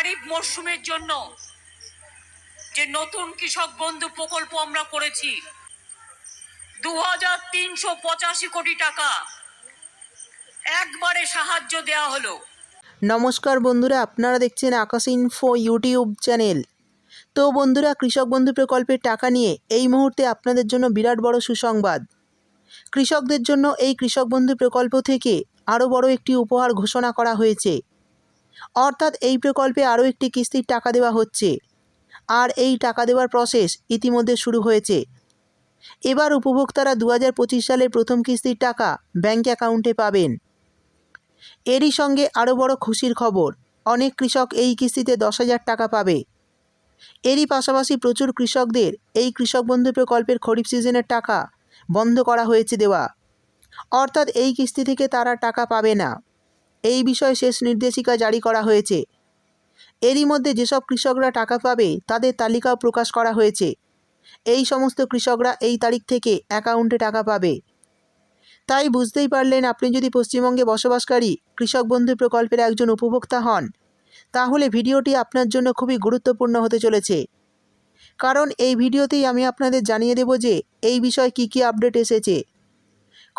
খারিফ মরশুমের জন্য যে নতুন কৃষক বন্ধু প্রকল্প আমরা করেছি দু হাজার তিনশো পঁচাশি কোটি টাকা একবারে সাহায্য দেওয়া হলো। নমস্কার বন্ধুরা, আপনারা দেখছেন আকাশ ইনফো ইউটিউব চ্যানেল। তো বন্ধুরা, কৃষক বন্ধু প্রকল্পের টাকা নিয়ে এই মুহূর্তে আপনাদের জন্য বিরাট বড় সুসংবাদ। কৃষকদের জন্য এই কৃষক বন্ধু প্রকল্প থেকে আরও বড় একটি উপহার ঘোষণা করা হয়েছে। অর্থাৎ এই প্রকল্পে আরও একটি কিস্তির টাকা দেওয়া হচ্ছে। আর এই টাকা দেওয়ার প্রসেস ইতিমধ্যে শুরু হয়েছে। এবার উপভোক্তারা দু হাজার পঁচিশ সালের প্রথম কিস্তির টাকা ব্যাঙ্ক অ্যাকাউন্টে পাবেন। এরই সঙ্গে আরও বড় খুশির খবর, অনেক কৃষক এই কিস্তিতে দশ হাজার টাকা পাবে। এরই পাশাপাশি প্রচুর কৃষকদের এই কৃষক বন্ধু প্রকল্পের খরিফ সিজনের টাকা বন্ধ করা হয়েছে দেওয়া। অর্থাৎ এই কিস্তি থেকে তারা টাকা পাবে না। এই বিষয়ে শেষ নির্দেশিকা জারি করা হয়েছে। এরই মধ্যে যেসব কৃষকরা টাকা পাবে, তাদের তালিকাও প্রকাশ করা হয়েছে। এই সমস্ত কৃষকরা এই তারিখ থেকে অ্যাকাউন্টে টাকা পাবে। তাই বুঝতেই পারলেন আপনি যদি পশ্চিমবঙ্গে বসবাসকারী কৃষক বন্ধু প্রকল্পের একজন উপভোক্তা হন, তাহলে ভিডিওটি আপনার জন্য খুবই গুরুত্বপূর্ণ হতে চলেছে। কারণ এই ভিডিওতেই আমি আপনাদের জানিয়ে দেব যে এই বিষয়ে কী কী আপডেট এসেছে।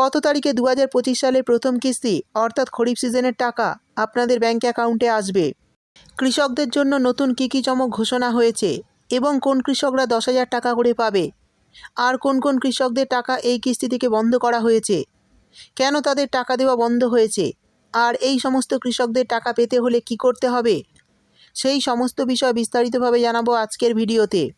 কত তারিখে দু হাজার পঁচিশ সালের প্রথম কিস্তি, অর্থাৎ খরিফ সিজনের টাকা, আপনাদের ব্যাঙ্ক অ্যাকাউন্টে আসবে? কৃষকদের জন্য নতুন কী কী চমক ঘোষণা হয়েছে? এবং কোন কৃষকরা দশ হাজার টাকা করে পাবে? আর কোন কোন কৃষকদের টাকা এই কিস্তি থেকে বন্ধ করা হয়েছে? কেন তাদের টাকা দেওয়া বন্ধ হয়েছে? আর এই সমস্ত কৃষকদের টাকা পেতে হলে কি করতে হবে? সেই সমস্ত বিষয় বিস্তারিতভাবে জানাব আজকের ভিডিওতে।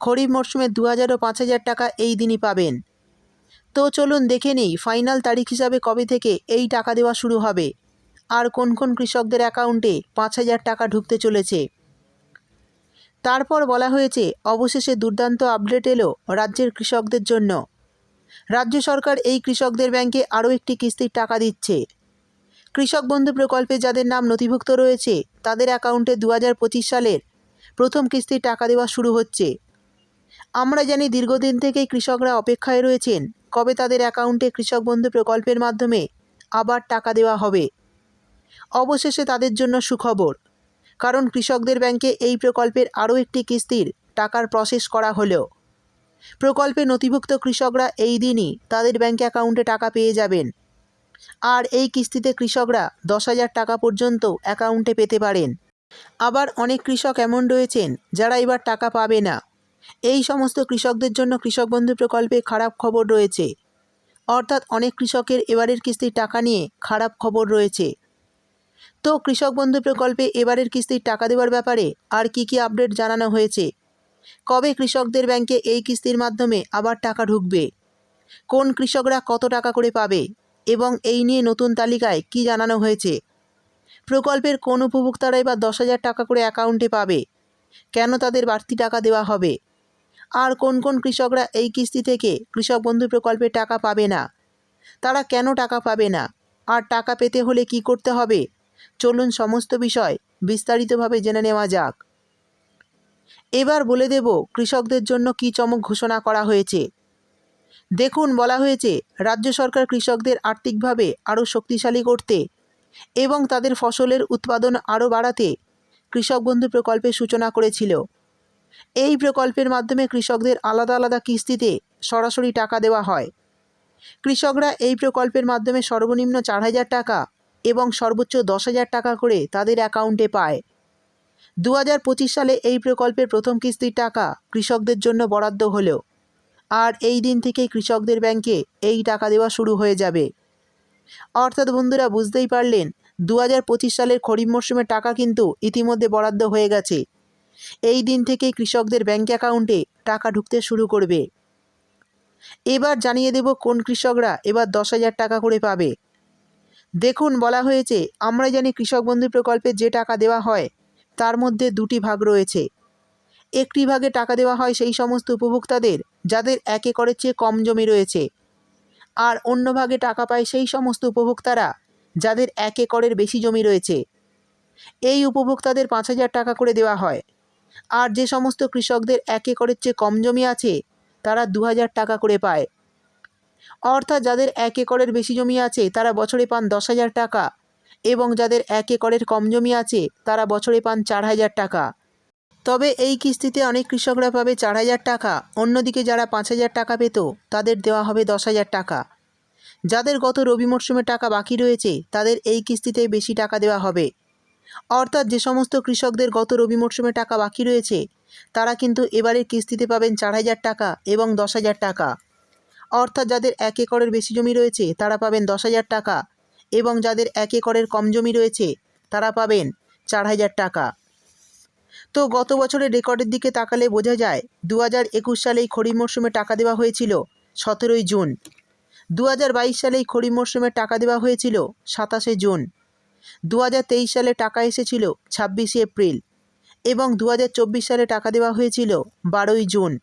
খরিফ মরশুমে দু হাজার ও পাঁচ হাজার টাকা এই দিনই পাবেন। তো চলুন দেখে নিই ফাইনাল তারিখ হিসাবে কবে থেকে এই টাকা দেওয়া শুরু হবে। আর কোন কোন কৃষকদের অ্যাকাউন্টে পাঁচ হাজার টাকা ঢুকতে চলেছে? তারপর বলা হয়েছে, অবশেষে দুর্দান্ত আপডেট এলো রাজ্যের কৃষকদের জন্য। রাজ্য সরকার এই কৃষকদের ব্যাংকে আরও একটি কিস্তির টাকা দিচ্ছে। কৃষক বন্ধু প্রকল্পে যাদের নাম নথিভুক্ত রয়েছে, তাদের অ্যাকাউন্টে দু হাজার পঁচিশ সালের প্রথম কিস্তির টাকা দেওয়া শুরু হচ্ছে। আমরা জানি দীর্ঘদিন থেকেই কৃষকরা অপেক্ষায় রয়েছেন। কবে তাদের অ্যাকাউন্টে কৃষক বন্ধু প্রকল্পের মাধ্যমে আবার টাকা দেওয়া হবে? অবশেষে তাদের জন্য সুখবর। কারণ কৃষকদের ব্যাংকে এই প্রকল্পের আরও একটি কিস্তির টাকার প্রসেস করা হলেও। প্রকল্পে নথিভুক্ত কৃষকরা এই দিনই তাদের ব্যাংক অ্যাকাউন্টে টাকা পেয়ে যাবেন। আর এই কিস্তিতে কৃষকরা দশ হাজার টাকা পর্যন্ত অ্যাকাউন্টে পেতে পারেন। আবার অনেক কৃষক এমন রয়েছেন যারা এবার টাকা পাবে না। এই সমস্ত কৃষকদের জন্য কৃষক বন্ধু প্রকল্পে খারাপ খবর রয়েছে। অর্থাৎ অনেক কৃষকের এবারের কিস্তির টাকা নিয়ে খারাপ খবর রয়েছে। তো কৃষক বন্ধু প্রকল্পে এবারের কিস্তির টাকা দেওয়ার ব্যাপারে আর কি কি আপডেট জানানো হয়েছে? কবে কৃষকদের ব্যাংকে এই কিস্তির মাধ্যমে আবার টাকা ঢুকবে? কোন কৃষকরা কত টাকা করে পাবে? এবং এই নিয়ে নতুন তালিকায় কি জানানো হয়েছে? প্রকল্পের কোন উপভোক্তারাই বা দশ হাজার টাকা করে অ্যাকাউন্টে পাবে? কেন তাদের বাড়তি টাকা দেওয়া হবে? আর কোন কোন কৃষকরা এই কিস্তি থেকে কৃষক বন্ধু প্রকল্পে টাকা পাবে না? তারা কেন টাকা পাবে না? আর টাকা পেতে হলে কি করতে হবে? চলুন সমস্ত বিষয় বিস্তারিতভাবে জেনে নেওয়া যাক। এবার বলে দেব কৃষকদের জন্য কি চমক ঘোষণা করা হয়েছে। দেখুন, বলা হয়েছে, রাজ্য সরকার কৃষকদের আর্থিকভাবে আরও শক্তিশালী করতে এবং তাদের ফসলের উৎপাদন আরও বাড়াতে কৃষক বন্ধু প্রকল্পের সূচনা করেছিল। এই প্রকল্পের মাধ্যমে কৃষকদের আলাদা আলাদা কিস্তিতে সরাসরি টাকা দেওয়া হয়। কৃষকরা এই প্রকল্পের মাধ্যমে সর্বনিম্ন চার হাজার টাকা এবং সর্বোচ্চ দশ হাজার টাকা করে তাদের অ্যাকাউন্টে পায়। দু হাজার পঁচিশ সালে এই প্রকল্পের প্রথম কিস্তির টাকা কৃষকদের জন্য বরাদ্দ হলো আর এই দিন থেকেই কৃষকদের ব্যাংকে এই টাকা দেওয়া শুরু হয়ে যাবে। অর্থাৎ বন্ধুরা, বুঝতেই পারলেন দু হাজার পঁচিশ সালের খরিফ মরশুমের টাকা কিন্তু ইতিমধ্যে বরাদ্দ হয়ে গেছে। এই দিন থেকেই কৃষকদের ব্যাঙ্ক অ্যাকাউন্টে টাকা ঢুকতে শুরু করবে। এবার জানিয়ে দেব কোন কৃষকরা এবার দশ হাজার টাকা করে পাবে। দেখুন, বলা হয়েছে আমরা জানি কৃষক বন্ধু প্রকল্পে যে টাকা দেওয়া হয়, তার মধ্যে দুটি ভাগ রয়েছে। একটি ভাগে টাকা দেওয়া হয় সেই সমস্ত উপভোক্তাদের, যাদের এক একরের চেয়ে কম জমি রয়েছে। আর অন্য ভাগে টাকা পায় সেই সমস্ত উপভোক্তারা, যাদের এক একরের বেশি জমি রয়েছে। এই উপভোক্তাদের পাঁচ হাজার টাকা করে দেওয়া হয়। আর যে সমস্ত কৃষকদের এক একরের চেয়ে কম জমি আছে, তারা দু হাজার টাকা করে পায়। অর্থাৎ যাদের এক একরের বেশি জমি আছে, তারা বছরে পান দশ হাজার টাকা এবং যাদের এক একরের কম জমি আছে, তারা বছরে পান চার হাজার টাকা। তবে এই কিস্তিতে অনেক কৃষকরা পাবে চার হাজার টাকা, অন্যদিকে যারা পাঁচ হাজার টাকা পেত, তাদের দেওয়া হবে দশ হাজার টাকা। যাদের গত রবি মরশুমে টাকা বাকি রয়েছে, তাদের এই কিস্তিতে বেশি টাকা দেওয়া হবে। অর্থাৎ যে সমস্ত কৃষকদের গত রবি মরশুমে টাকা বাকি রয়েছে, তারা কিন্তু এবারের কিস্তিতে পাবেন চার হাজার টাকা এবং দশ হাজার টাকা। অর্থাৎ যাদের এক একরের বেশি জমি রয়েছে, তারা পাবেন দশ হাজার টাকা এবং যাদের এক একরের কম জমি রয়েছে, তারা পাবেন চার হাজার টাকা। তো গত বছরের রেকর্ডের দিকে তাকালে বোঝা যায়, দু হাজার একুশ সালেই খরিফ মরশুমে টাকা দেওয়া হয়েছিল সতেরোই জুন। দু হাজার বাইশ সালেই খরিফ মরশুমে টাকা দেওয়া হয়েছিল সাতাশে জুন। দু হাজার তেইশ সালে টাকা এসেছিল ছাব্বিশে এপ্রিল এবং দু হাজার চব্বিশ সালে টাকা দেওয়া হয়েছিল বারোই জুন।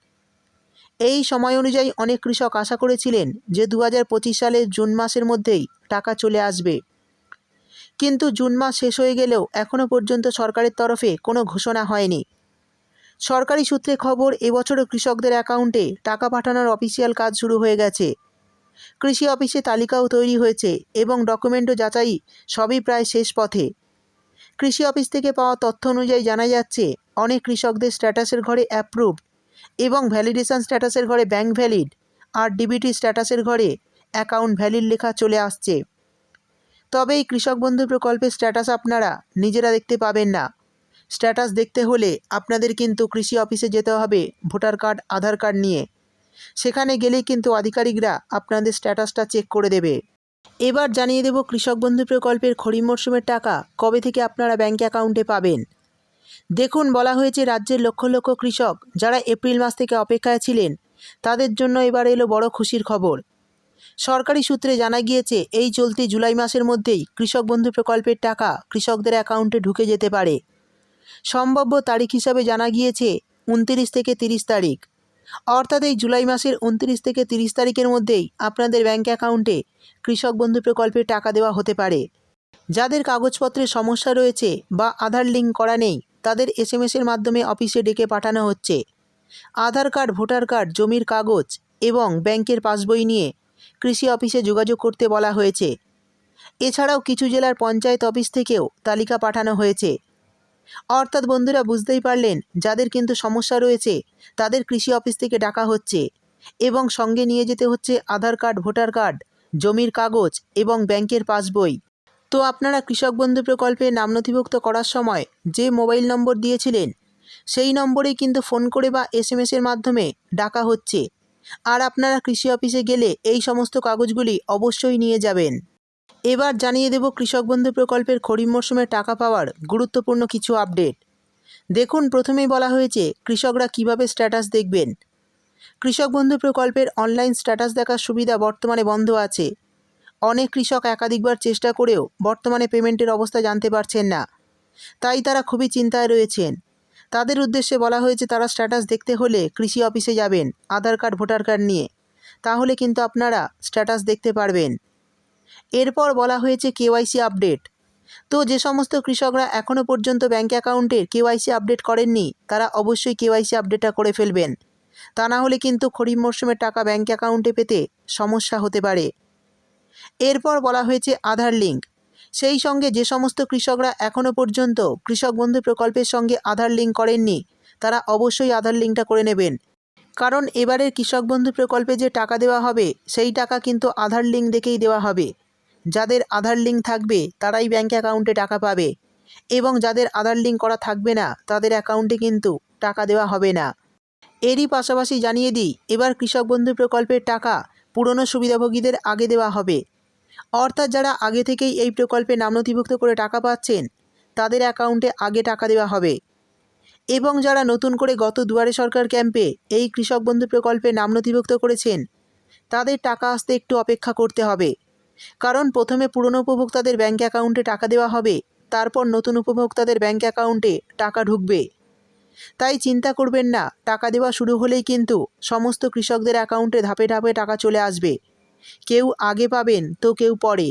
এই সময় অনুযায়ী অনেক কৃষক আশা করেছিলেন যে দু হাজার পঁচিশ সালের জুন মাসের মধ্যেই টাকা চলে আসবে। কিন্তু জুন মাস শেষ হয়ে গেলেও এখনও পর্যন্ত সরকারের তরফে কোনো ঘোষণা হয়নি। সরকারি সূত্রে খবর, এবছরও কৃষকদের অ্যাকাউন্টে টাকা পাঠানোর অফিসিয়াল কাজ শুরু হয়ে গেছে। কৃষি অফিসে তালিকাও তৈরি হয়েছে এবং ডকুমেন্টও যাচাই সবই প্রায় শেষ পথে। কৃষি অফিস থেকে পাওয়া তথ্য অনুযায়ী জানা যাচ্ছে, অনেক কৃষকদের স্ট্যাটাসের ঘরে অ্যাপ্রুভড এবং ভ্যালিডেশন স্ট্যাটাসের ঘরে ব্যাংক ভ্যালিড আর ডিবিটি স্ট্যাটাসের ঘরে অ্যাকাউন্ট ভ্যালিড লেখা চলে আসছে। তবে এই কৃষক বন্ধু প্রকল্পের স্ট্যাটাস আপনারা নিজেরা দেখতে পাবেন না। স্ট্যাটাস দেখতে হলে আপনাদের কিন্তু কৃষি অফিসে যেতে হবে, ভোটার কার্ড, আধার কার্ড নিয়ে। সেখানে গেলেই কিন্তু আধিকারিকরা আপনাদের স্ট্যাটাসটা চেক করে দেবে। এবার জানিয়ে দেব কৃষক বন্ধু প্রকল্পের খরিফ মরশুমের টাকা কবে থেকে আপনারা ব্যাঙ্ক অ্যাকাউন্টে পাবেন। দেখুন, বলা হয়েছে রাজ্যের লক্ষ লক্ষ কৃষক যারা এপ্রিল মাস থেকে অপেক্ষায় ছিলেন, তাদের জন্য এবার এলো বড় খুশির খবর। সরকারি সূত্রে জানা গিয়েছে, এই চলতি জুলাই মাসের মধ্যেই কৃষক বন্ধু প্রকল্পের টাকা কৃষকদের অ্যাকাউন্টে ঢুকে যেতে পারে। সম্ভাব্য তারিখ হিসাবে জানা গিয়েছে, উনতিরিশ থেকে তিরিশ তারিখ। অর্থাৎ এই জুলাই মাসের উনত্রিশ থেকে তিরিশ তারিখের মধ্যেই আপনাদের ব্যাঙ্ক অ্যাকাউন্টে কৃষক বন্ধু প্রকল্পের টাকা দেওয়া হতে পারে। যাদের কাগজপত্রের সমস্যা রয়েছে বা আধার লিঙ্ক করা নেই, তাদের এস এম এসের মাধ্যমে অফিসে ডেকে পাঠানো হচ্ছে। আধার কার্ড ভোটার কার্ড জমির কাগজ এবং ব্যাংকের পাসবই নিয়ে কৃষি অফিসে যোগাযোগ করতে বলা হয়েছে। এছাড়াও কিছু জেলার পঞ্চায়েত অফিস থেকেও তালিকা পাঠানো হয়েছে। অর্থাৎ বন্ধুরা বুঝতেই পারলেন, যাদের কিন্তু সমস্যা রয়েছে, তাদের কৃষি অফিস থেকে ডাকা হচ্ছে এবং সঙ্গে নিয়ে যেতে হচ্ছে আধার কার্ড, ভোটার কার্ড, জমির কাগজ এবং ব্যাংকের পাসবই। তো আপনারা কৃষক বন্ধু প্রকল্পে নাম নথিভুক্ত করার সময় যে মোবাইল নম্বর দিয়েছিলেন, সেই নম্বরেই কিন্তু ফোন করে বা এস এম এসের মাধ্যমে ডাকা হচ্ছে। আর আপনারা কৃষি অফিসে গেলে এই সমস্ত কাগজগুলি অবশ্যই নিয়ে যাবেন। এবার জানিয়ে দেব কৃষক বন্ধু প্রকল্পের খরিফ মরশুমে টাকা পাওয়ার গুরুত্বপূর্ণ কিছু আপডেট। দেখুন, প্রথমেই বলা হয়েছে, কৃষকরা কীভাবে স্ট্যাটাস দেখবেন? কৃষক বন্ধু প্রকল্পের অনলাইন স্ট্যাটাস দেখার সুবিধা বর্তমানে বন্ধ আছে। অনেক কৃষক একাধিকবার চেষ্টা করেও বর্তমানে পেমেন্টের অবস্থা জানতে পারছেন না। তাই তারা খুবই চিন্তায় রয়েছেন। তাদের উদ্দেশ্যে বলা হয়েছে, তারা স্ট্যাটাস দেখতে হলে কৃষি অফিসে যাবেন, আধার কার্ড, ভোটার কার্ড নিয়ে। তাহলে কিন্তু আপনারা স্ট্যাটাস দেখতে পারবেন। এরপর বলা হয়েছে কেওয়াইসি আপডেট। তো যে সমস্ত কৃষকরা এখনও পর্যন্ত ব্যাঙ্ক অ্যাকাউন্টের কেওয়াইসি আপডেট করেননি, তারা অবশ্যই কেওয়াইসি আপডেটটা করে ফেলবেন। তা না হলে কিন্তু খরিফ মরশুমের টাকা ব্যাঙ্ক অ্যাকাউন্টে পেতে সমস্যা হতে পারে। এরপর বলা হয়েছে আধার লিঙ্ক। সেই সঙ্গে যে সমস্ত কৃষকরা এখনও পর্যন্ত কৃষক বন্ধু প্রকল্পের সঙ্গে আধার লিঙ্ক করেননি, তারা অবশ্যই আধার লিঙ্কটা করে নেবেন। কারণ এবারের কৃষক বন্ধু প্রকল্পে যে টাকা দেওয়া হবে, সেই টাকা কিন্তু আধার লিঙ্ক দেখেই দেওয়া হবে। যাদের আধার লিঙ্ক থাকবে, তারাই ব্যাঙ্ক অ্যাকাউন্টে টাকা পাবে। এবং যাদের আধার লিঙ্ক করা থাকবে না, তাদের অ্যাকাউন্টে কিন্তু টাকা দেওয়া হবে না। এরই পাশাপাশি জানিয়ে দিই, এবার কৃষক বন্ধু প্রকল্পের টাকা পুরনো সুবিধাভোগীদের আগে দেওয়া হবে। অর্থাৎ যারা আগে থেকেই এই প্রকল্পে নাম নথিভুক্ত করে টাকা পাচ্ছেন, তাদের অ্যাকাউন্টে আগে টাকা দেওয়া হবে। এবং যারা নতুন করে গত দুয়ারে সরকার ক্যাম্পে এই কৃষক বন্ধু প্রকল্পে নাম নথিভুক্ত করেছেন, তাদের টাকা আসতে একটু অপেক্ষা করতে হবে। কারণ প্রথমে পুরনো উপভোক্তাদের ব্যাঙ্ক অ্যাকাউন্টে টাকা দেওয়া হবে, তারপর নতুন উপভোক্তাদের ব্যাঙ্ক অ্যাকাউন্টে টাকা ঢুকবে। তাই চিন্তা করবেন না, টাকা দেওয়া শুরু হলেই কিন্তু সমস্ত কৃষকদের অ্যাকাউন্টে ধাপে ধাপে টাকা চলে আসবে। কেউ আগে পাবেন, তো কেউ পরে।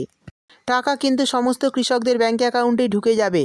টাকা কিন্তু সমস্ত কৃষকদের ব্যাঙ্ক অ্যাকাউন্টেই ঢুকে যাবে।